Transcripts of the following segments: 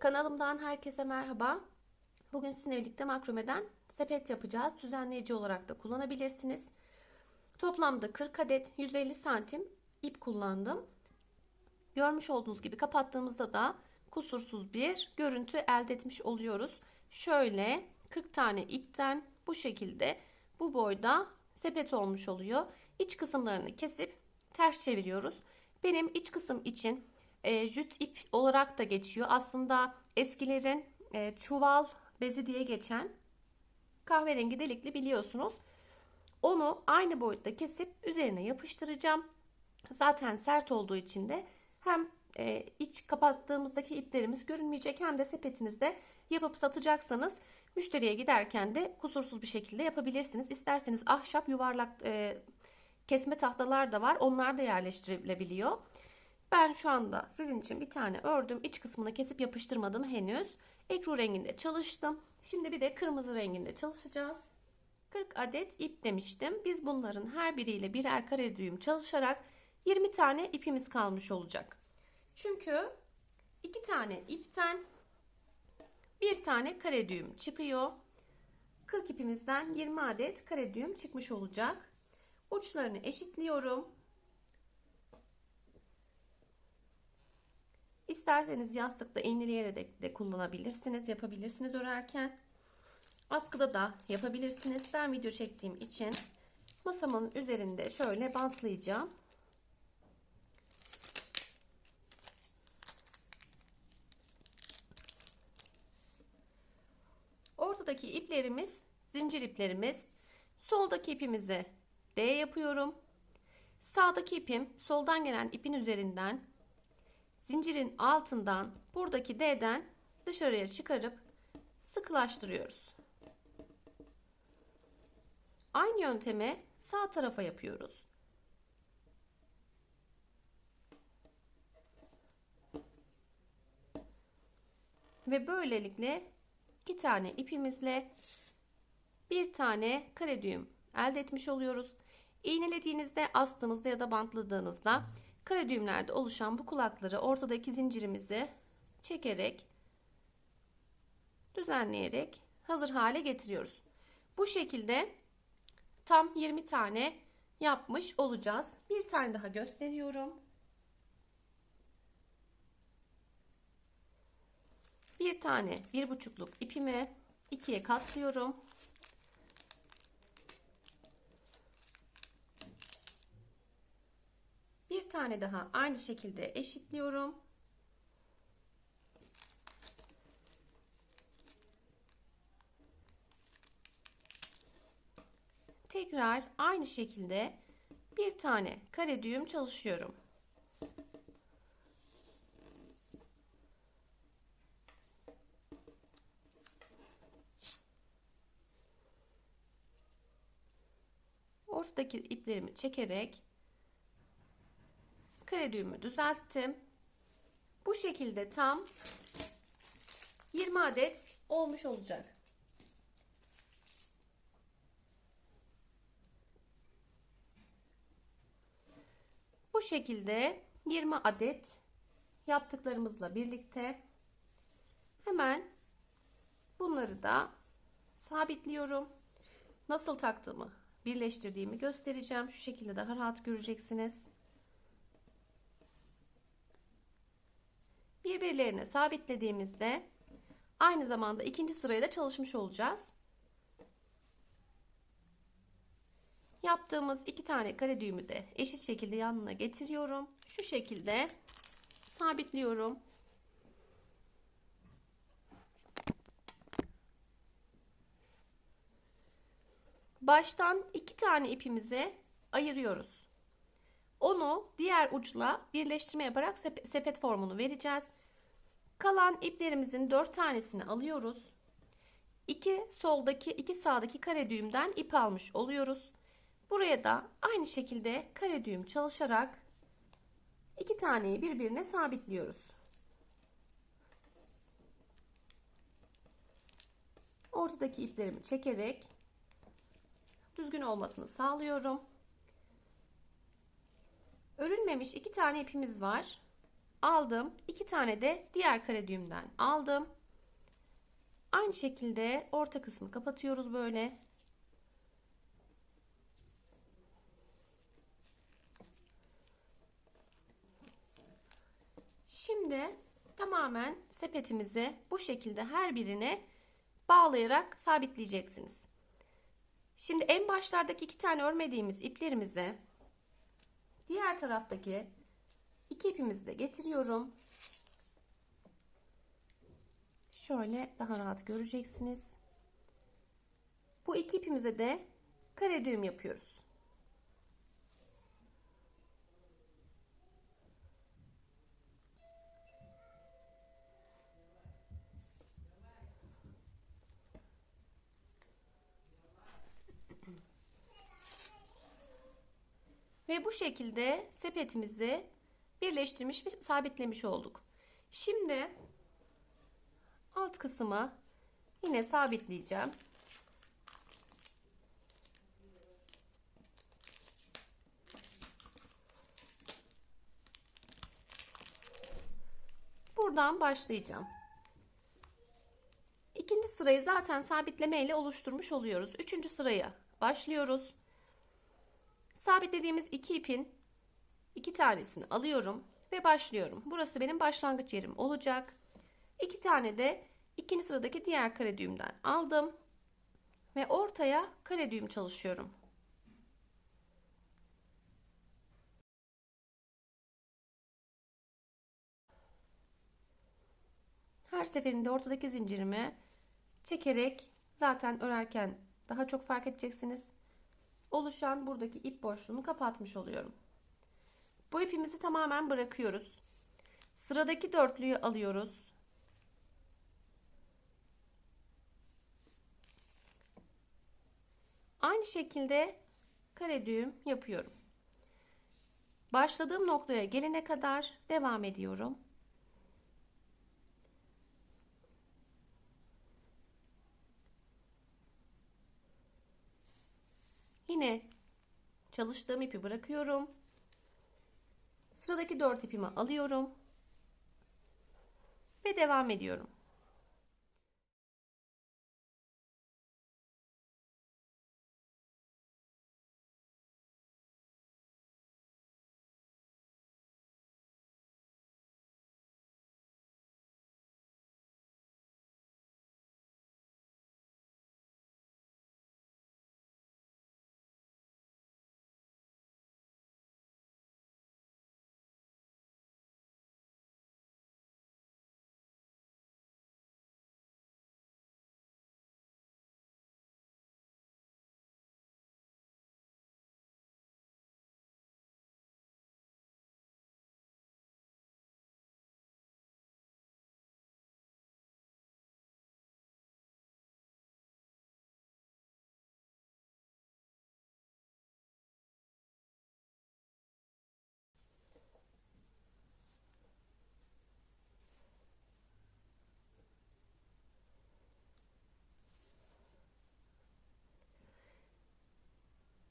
Kanalımdan herkese merhaba. Bugün sizinle birlikte makromeden sepet yapacağız. Düzenleyici olarak da kullanabilirsiniz. Toplamda 40 adet 150 santim ip kullandım. Görmüş olduğunuz gibi kapattığımızda da kusursuz bir görüntü elde etmiş oluyoruz. Şöyle 40 tane ipten bu şekilde bu boyda sepet olmuş oluyor. İç kısımlarını kesip ters çeviriyoruz. Benim iç kısım için e, jüt ip olarak da geçiyor. Aslında eskilerin e, çuval bezi diye geçen kahverengi delikli biliyorsunuz. Onu aynı boyutta kesip üzerine yapıştıracağım. Zaten sert olduğu için de hem e, iç kapattığımızdaki iplerimiz görünmeyecek hem de sepetinizde yapıp satacaksanız müşteriye giderken de kusursuz bir şekilde yapabilirsiniz. İsterseniz ahşap yuvarlak e, kesme tahtalar da var. Onlar da yerleştirilebiliyor. Ben şu anda sizin için bir tane ördüm. İç kısmını kesip yapıştırmadım henüz. Ekru renginde çalıştım. Şimdi bir de kırmızı renginde çalışacağız. 40 adet ip demiştim. Biz bunların her biriyle birer kare düğüm çalışarak 20 tane ipimiz kalmış olacak. Çünkü 2 tane ipten bir tane kare düğüm çıkıyor. 40 ipimizden 20 adet kare düğüm çıkmış olacak. Uçlarını eşitliyorum. İsterseniz yastıkta iğneleyerek de kullanabilirsiniz, yapabilirsiniz örerken. Askıda da yapabilirsiniz. Ben video çektiğim için masamın üzerinde şöyle bantlayacağım. Ortadaki iplerimiz zincir iplerimiz. Soldaki ipimizi D yapıyorum. Sağdaki ipim soldan gelen ipin üzerinden zincirin altından buradaki D'den dışarıya çıkarıp sıkılaştırıyoruz. Aynı yöntemi sağ tarafa yapıyoruz. Ve böylelikle iki tane ipimizle bir tane kare düğüm elde etmiş oluyoruz. İğnelediğinizde, astığınızda ya da bantladığınızda kare düğümlerde oluşan bu kulakları ortadaki zincirimizi çekerek düzenleyerek hazır hale getiriyoruz. Bu şekilde tam 20 tane yapmış olacağız. Bir tane daha gösteriyorum. Bir tane bir buçukluk ipimi ikiye katlıyorum. Bir tane daha aynı şekilde eşitliyorum. Tekrar aynı şekilde bir tane kare düğüm çalışıyorum. Ortadaki iplerimi çekerek kare düğümü düzelttim. Bu şekilde tam 20 adet olmuş olacak. Bu şekilde 20 adet yaptıklarımızla birlikte hemen bunları da sabitliyorum. Nasıl taktığımı, birleştirdiğimi göstereceğim. Şu şekilde daha rahat göreceksiniz. Birbirlerine sabitlediğimizde aynı zamanda ikinci sırayı da çalışmış olacağız. Yaptığımız iki tane kare düğümü de eşit şekilde yanına getiriyorum. Şu şekilde sabitliyorum. Baştan iki tane ipimizi ayırıyoruz. Onu diğer uçla birleştirme yaparak sepet formunu vereceğiz. Kalan iplerimizin 4 tanesini alıyoruz. 2 soldaki 2 sağdaki kare düğümden ip almış oluyoruz. Buraya da aynı şekilde kare düğüm çalışarak iki taneyi birbirine sabitliyoruz. Ortadaki iplerimi çekerek düzgün olmasını sağlıyorum. Örülmemiş iki tane ipimiz var. Aldım. İki tane de diğer kare düğümden aldım. Aynı şekilde orta kısmı kapatıyoruz böyle. Şimdi tamamen sepetimizi bu şekilde her birine bağlayarak sabitleyeceksiniz. Şimdi en başlardaki iki tane örmediğimiz iplerimizi diğer taraftaki iki ipimizi de getiriyorum. Şöyle daha rahat göreceksiniz. Bu iki ipimize de kare düğüm yapıyoruz. Ve bu şekilde sepetimizi birleştirmiş ve sabitlemiş olduk. Şimdi alt kısmı yine sabitleyeceğim. Buradan başlayacağım. İkinci sırayı zaten sabitleme ile oluşturmuş oluyoruz. Üçüncü sıraya başlıyoruz. Sabitlediğimiz iki ipin iki tanesini alıyorum ve başlıyorum. Burası benim başlangıç yerim olacak. İki tane de ikinci sıradaki diğer kare düğümden aldım ve ortaya kare düğüm çalışıyorum. Her seferinde ortadaki zincirimi çekerek zaten örerken daha çok fark edeceksiniz. Oluşan buradaki ip boşluğunu kapatmış oluyorum. Bu ipimizi tamamen bırakıyoruz. Sıradaki dörtlüyü alıyoruz. Aynı şekilde kare düğüm yapıyorum. Başladığım noktaya gelene kadar devam ediyorum. Yine çalıştığım ipi bırakıyorum. Sıradaki 4 ipimi alıyorum. Ve devam ediyorum.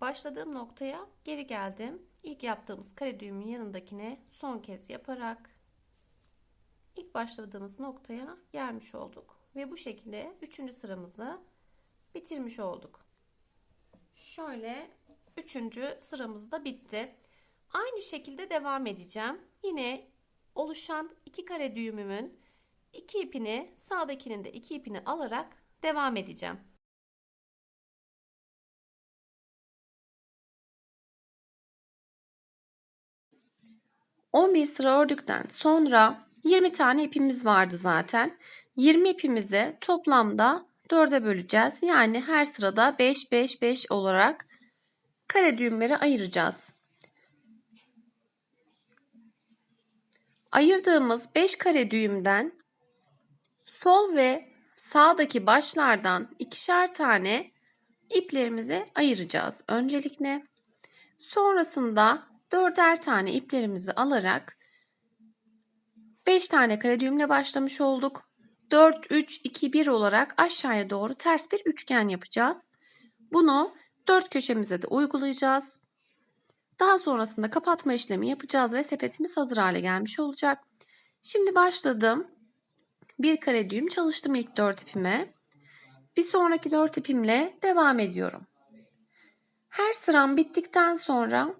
Başladığım noktaya geri geldim. İlk yaptığımız kare düğümün yanındakine son kez yaparak ilk başladığımız noktaya gelmiş olduk. Ve bu şekilde üçüncü sıramızı bitirmiş olduk. Şöyle üçüncü sıramız da bitti. Aynı şekilde devam edeceğim. Yine oluşan iki kare düğümümün iki ipini sağdakinin de iki ipini alarak devam edeceğim. 11 sıra ördükten sonra 20 tane ipimiz vardı zaten. 20 ipimizi toplamda 4'e böleceğiz. Yani her sırada 5 5 5 olarak kare düğümleri ayıracağız. Ayırdığımız 5 kare düğümden sol ve sağdaki başlardan ikişer tane iplerimizi ayıracağız öncelikle. Sonrasında dörder tane iplerimizi alarak 5 tane kare düğümle başlamış olduk. 4, 3, 2, 1 olarak aşağıya doğru ters bir üçgen yapacağız. Bunu dört köşemize de uygulayacağız. Daha sonrasında kapatma işlemi yapacağız ve sepetimiz hazır hale gelmiş olacak. Şimdi başladım. Bir kare düğüm çalıştım ilk dört ipime. Bir sonraki dört ipimle devam ediyorum. Her sıram bittikten sonra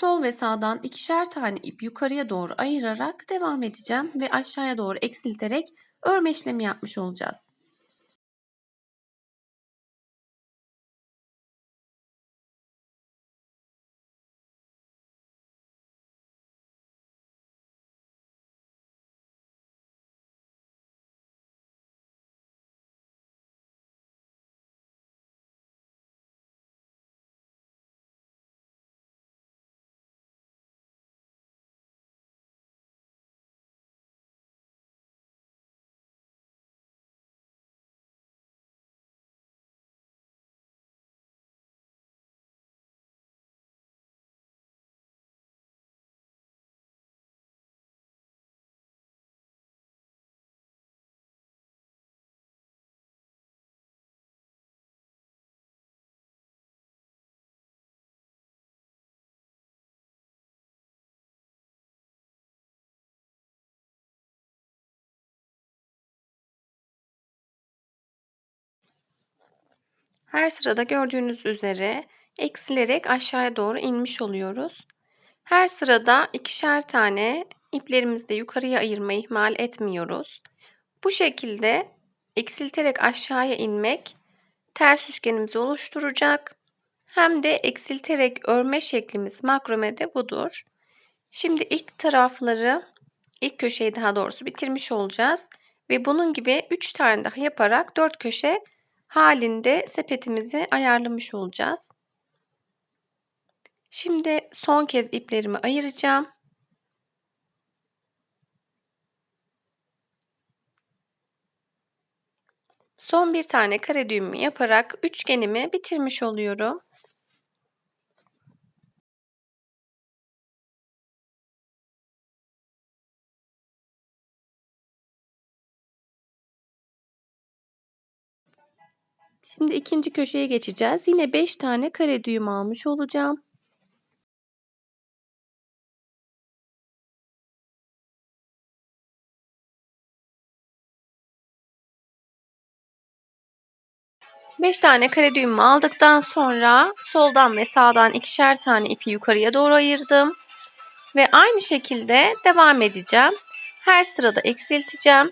sol ve sağdan ikişer tane ip yukarıya doğru ayırarak devam edeceğim ve aşağıya doğru eksilterek örme işlemi yapmış olacağız. Her sırada gördüğünüz üzere eksilerek aşağıya doğru inmiş oluyoruz. Her sırada ikişer tane iplerimizi de yukarıya ayırmayı ihmal etmiyoruz. Bu şekilde eksilterek aşağıya inmek ters üçgenimizi oluşturacak. Hem de eksilterek örme şeklimiz makromede budur. Şimdi ilk tarafları, ilk köşeyi daha doğrusu bitirmiş olacağız. Ve bunun gibi 3 tane daha yaparak 4 köşe halinde sepetimizi ayarlamış olacağız. Şimdi son kez iplerimi ayıracağım. Son bir tane kare düğümü yaparak üçgenimi bitirmiş oluyorum. Şimdi ikinci köşeye geçeceğiz. Yine 5 tane kare düğüm almış olacağım. Beş tane kare düğümü aldıktan sonra soldan ve sağdan ikişer tane ipi yukarıya doğru ayırdım. Ve aynı şekilde devam edeceğim. Her sırada eksilteceğim.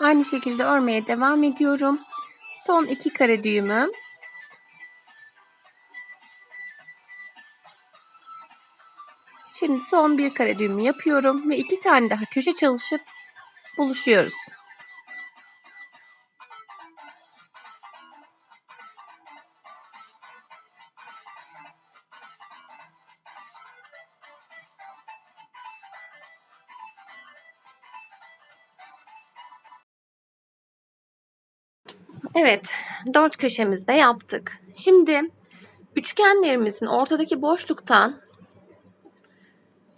Aynı şekilde örmeye devam ediyorum. Son iki kare düğümüm. Şimdi son bir kare düğümü yapıyorum ve iki tane daha köşe çalışıp buluşuyoruz. Evet, dört köşemizde yaptık. Şimdi üçgenlerimizin ortadaki boşluktan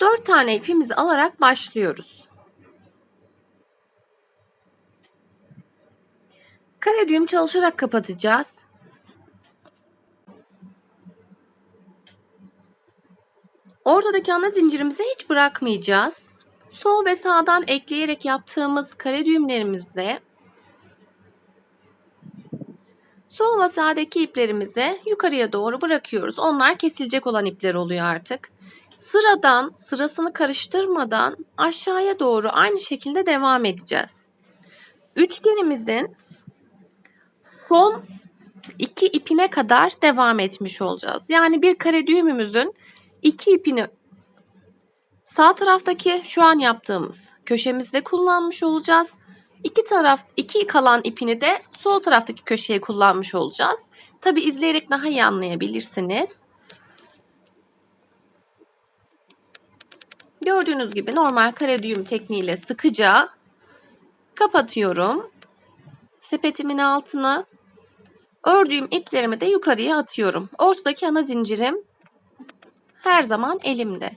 dört tane ipimizi alarak başlıyoruz. Kare düğüm çalışarak kapatacağız. Ortadaki ana zincirimizi hiç bırakmayacağız. Sol ve sağdan ekleyerek yaptığımız kare düğümlerimizde Sol ve sağdaki iplerimizi yukarıya doğru bırakıyoruz. Onlar kesilecek olan ipler oluyor artık. Sıradan, sırasını karıştırmadan aşağıya doğru aynı şekilde devam edeceğiz. Üçgenimizin son iki ipine kadar devam etmiş olacağız. Yani bir kare düğümümüzün iki ipini Sağ taraftaki şu an yaptığımız köşemizde kullanmış olacağız. İki taraf, iki kalan ipini de sol taraftaki köşeye kullanmış olacağız. Tabi izleyerek daha iyi anlayabilirsiniz. Gördüğünüz gibi normal kare düğüm tekniğiyle sıkıca kapatıyorum. Sepetimin altına ördüğüm iplerimi de yukarıya atıyorum. Ortadaki ana zincirim her zaman elimde.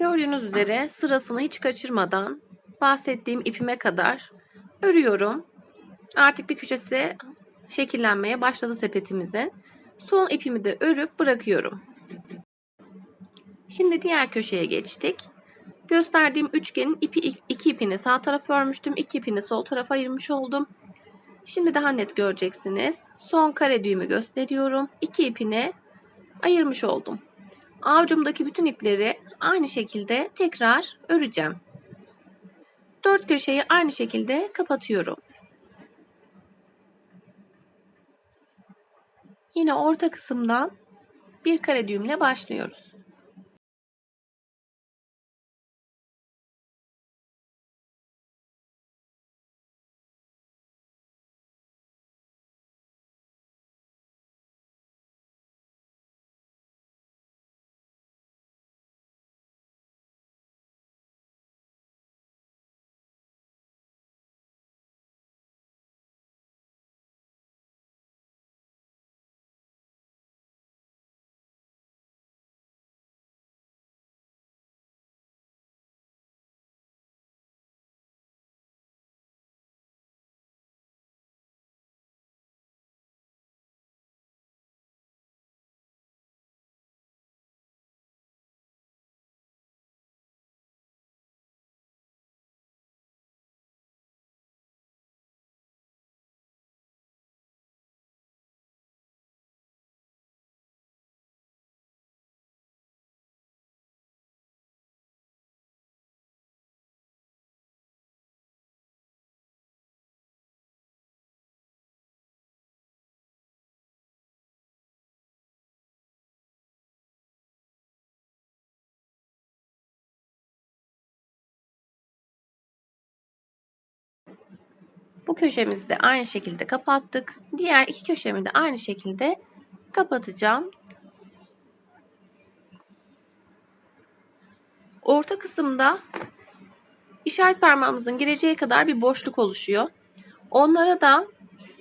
Gördüğünüz üzere sırasını hiç kaçırmadan bahsettiğim ipime kadar örüyorum. Artık bir köşesi şekillenmeye başladı sepetimizin. Son ipimi de örüp bırakıyorum. Şimdi diğer köşeye geçtik. Gösterdiğim üçgenin ipi, iki ipini sağ tarafa örmüştüm. iki ipini sol tarafa ayırmış oldum. Şimdi daha net göreceksiniz. Son kare düğümü gösteriyorum. İki ipini ayırmış oldum. Avucumdaki bütün ipleri aynı şekilde tekrar öreceğim. Dört köşeyi aynı şekilde kapatıyorum. Yine orta kısımdan bir kare düğümle başlıyoruz. Bu köşemizi de aynı şekilde kapattık. Diğer iki köşemi de aynı şekilde kapatacağım. Orta kısımda işaret parmağımızın gireceği kadar bir boşluk oluşuyor. Onlara da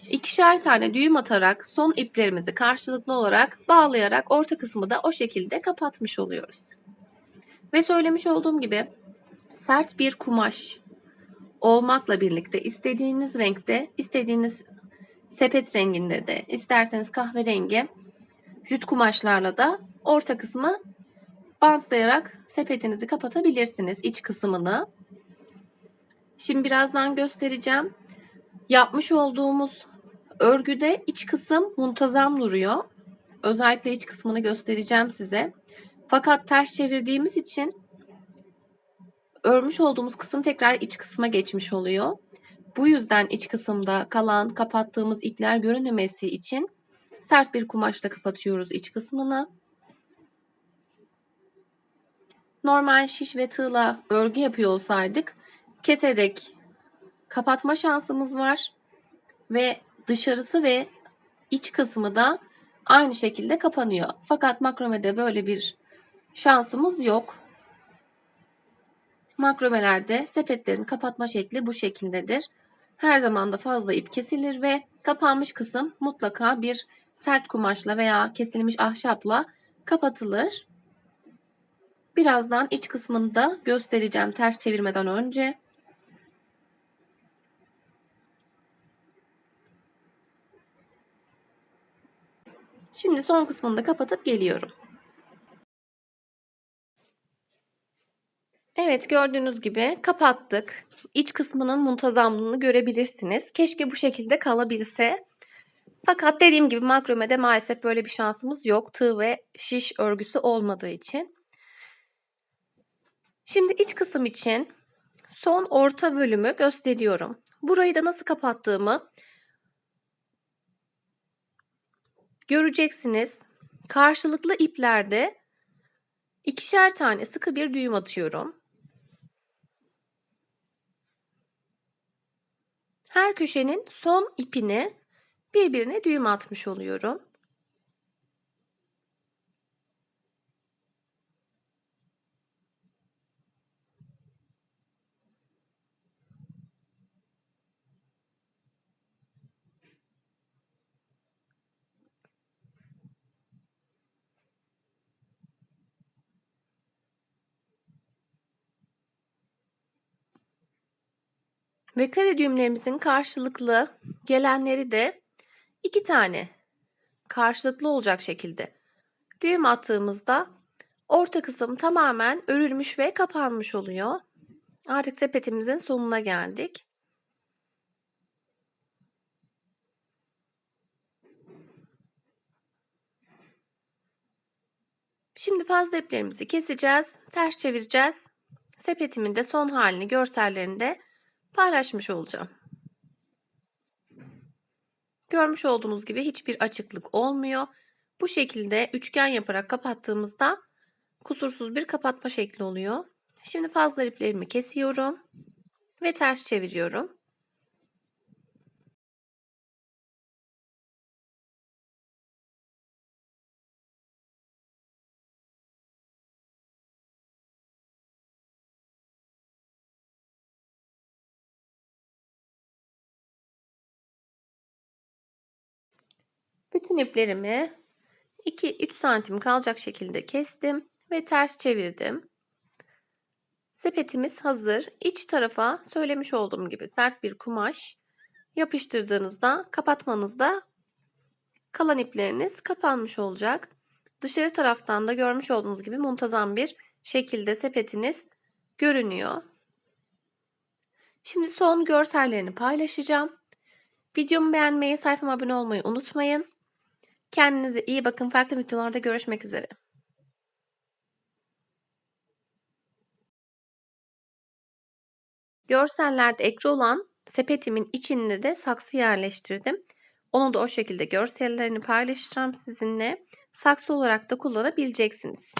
ikişer tane düğüm atarak son iplerimizi karşılıklı olarak bağlayarak orta kısmı da o şekilde kapatmış oluyoruz. Ve söylemiş olduğum gibi sert bir kumaş olmakla birlikte istediğiniz renkte, istediğiniz sepet renginde de, isterseniz kahverengi jüt kumaşlarla da orta kısmı bantlayarak sepetinizi kapatabilirsiniz iç kısmını. Şimdi birazdan göstereceğim. Yapmış olduğumuz örgüde iç kısım muntazam duruyor. Özellikle iç kısmını göstereceğim size. Fakat ters çevirdiğimiz için örmüş olduğumuz kısım tekrar iç kısma geçmiş oluyor. Bu yüzden iç kısımda kalan kapattığımız ipler görünmemesi için sert bir kumaşla kapatıyoruz iç kısmını. Normal şiş ve tığla örgü yapıyor olsaydık keserek kapatma şansımız var ve dışarısı ve iç kısmı da aynı şekilde kapanıyor. Fakat makromede böyle bir şansımız yok. Makromelerde sepetlerin kapatma şekli bu şekildedir. Her zaman da fazla ip kesilir ve kapanmış kısım mutlaka bir sert kumaşla veya kesilmiş ahşapla kapatılır. Birazdan iç kısmını da göstereceğim ters çevirmeden önce. Şimdi son kısmını da kapatıp geliyorum. Evet gördüğünüz gibi kapattık. İç kısmının muntazamlığını görebilirsiniz. Keşke bu şekilde kalabilse. Fakat dediğim gibi makromede maalesef böyle bir şansımız yok. Tığ ve şiş örgüsü olmadığı için. Şimdi iç kısım için son orta bölümü gösteriyorum. Burayı da nasıl kapattığımı göreceksiniz. Karşılıklı iplerde ikişer tane sıkı bir düğüm atıyorum. Her köşenin son ipini birbirine düğüm atmış oluyorum. Ve kare düğümlerimizin karşılıklı gelenleri de iki tane karşılıklı olacak şekilde düğüm attığımızda orta kısım tamamen örülmüş ve kapanmış oluyor. Artık sepetimizin sonuna geldik. Şimdi fazla iplerimizi keseceğiz, ters çevireceğiz. Sepetimin de son halini, görsellerini de paylaşmış olacağım. Görmüş olduğunuz gibi hiçbir açıklık olmuyor. Bu şekilde üçgen yaparak kapattığımızda kusursuz bir kapatma şekli oluyor. Şimdi fazla iplerimi kesiyorum ve ters çeviriyorum. Bütün iplerimi 2-3 santim kalacak şekilde kestim ve ters çevirdim. Sepetimiz hazır. İç tarafa söylemiş olduğum gibi sert bir kumaş yapıştırdığınızda kapatmanızda kalan ipleriniz kapanmış olacak. Dışarı taraftan da görmüş olduğunuz gibi muntazam bir şekilde sepetiniz görünüyor. Şimdi son görsellerini paylaşacağım. Videomu beğenmeyi, sayfama abone olmayı unutmayın. Kendinize iyi bakın. Farklı videolarda görüşmek üzere. Görsellerde ekli olan sepetimin içinde de saksı yerleştirdim. Onu da o şekilde görsellerini paylaşacağım sizinle. Saksı olarak da kullanabileceksiniz.